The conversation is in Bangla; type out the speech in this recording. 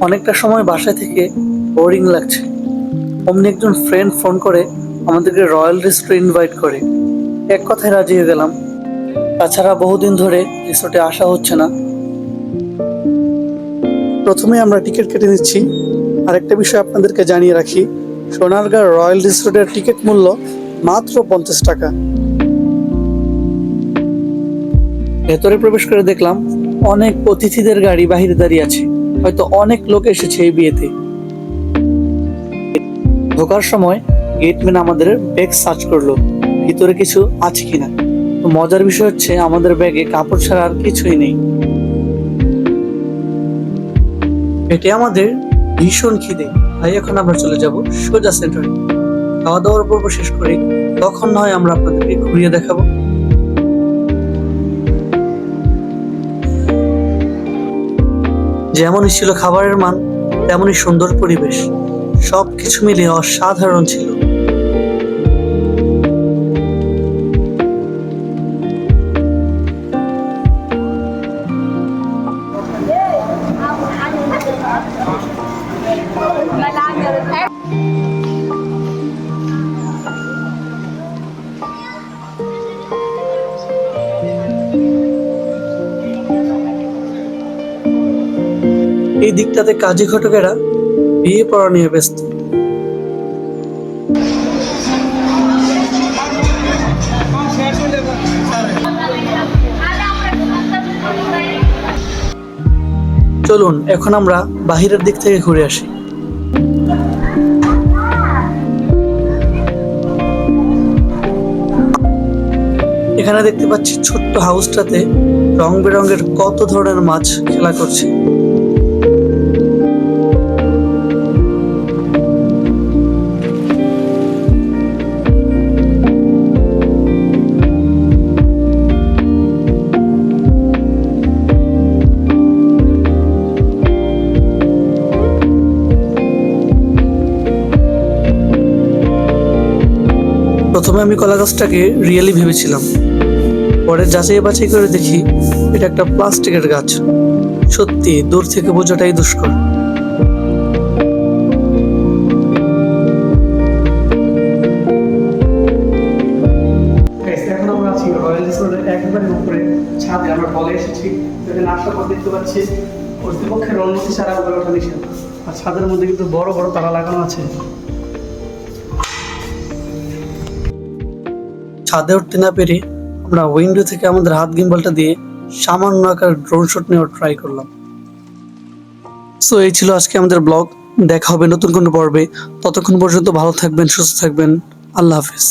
অনেকটা সময় বাসায় থেকে বোরিং লাগছে। অমনি একজন ফ্রেন্ড ফোন করে আমাদেরকে রয়্যাল রিসোর্টে ইনভাইট করে। এক কথায় রাজি হয়ে গেলাম। তাছাড়া বহুদিন ধরে রিসোর্টে আসা হচ্ছে না। প্রথমে আমরা টিকিট কেটে নিচ্ছি। আরেকটা বিষয় আপনাদেরকে জানিয়ে রাখি সোনারগাঁ রয়্যাল রিসোর্টের টিকিট মূল্য মাত্র পঞ্চাশ টাকা। ভেতরে প্রবেশ করে দেখলাম অনেক অতিথিদের গাড়ি বাহিরে দাঁড়িয়ে আছে। হয়তো অনেক লোক এসেছে এই বিয়েতে। ঢোকার সময় গেটম্যান আমাদের ব্যাগ সার্চ করল, ভিতরে কিছু আছে কিনা। মজার বিষয় হচ্ছে আমাদের ব্যাগে কাপড় ছাড়া আর কিছুই নেই। পেটে আমাদের ভীষণ খিদে। তাই এখন আমরা চলে যাব সোজা সেন্টারে। খাওয়া দাওয়ার পর্ব শেষ করে তখন নয় আমরা আপনাদেরকে ঘুরিয়ে দেখাবো। যেমনই ছিল খাবারের মান তেমনই সুন্দর পরিবেশ। সব কিছু মিলিয়ে অসাধারণ ছিল। এই দিকটাতে কাজী ঘটকেরা বিয়ে পড়া নিয়ে ব্যস্ত। চলুন, এখন আমরা বাহিরের দিক থেকে ঘুরে আসি। এখানে দেখতে পাচ্ছি ছোট্ট হাউসটাতে রং বেরঙের কত ধরনের মাছ খেলা করছে। প্রথমে আমি কলা গাছটাকে রিয়েলি ভেবেছিলাম। পরে যাচাই বাছাই করে দেখি এটা একটা প্লাস্টিকের গাছ। সত্যি, দূর থেকে বোঝাটাই দুষ্কর। উপরে ছাদে। আমরা এসেছি দেখতে পাচ্ছি কর্তৃপক্ষের ছাড়া আর ছাদের মধ্যে কিন্তু বড় বড় তারা লাগানো আছে। ছাদে উঠতে না পেরে আমরা উইন্ডো থেকে আমাদের হাত গিম্বলটা দিয়ে সামান্য আকার ড্রোন শট নেওয়ার ট্রাই করলাম। সো এই ছিল আজকে আমাদের ব্লগ দেখা হবে নতুন কোনো পর্বে। ততক্ষণ পর্যন্ত ভালো থাকবেন, সুস্থ থাকবেন। আল্লাহ হাফিজ।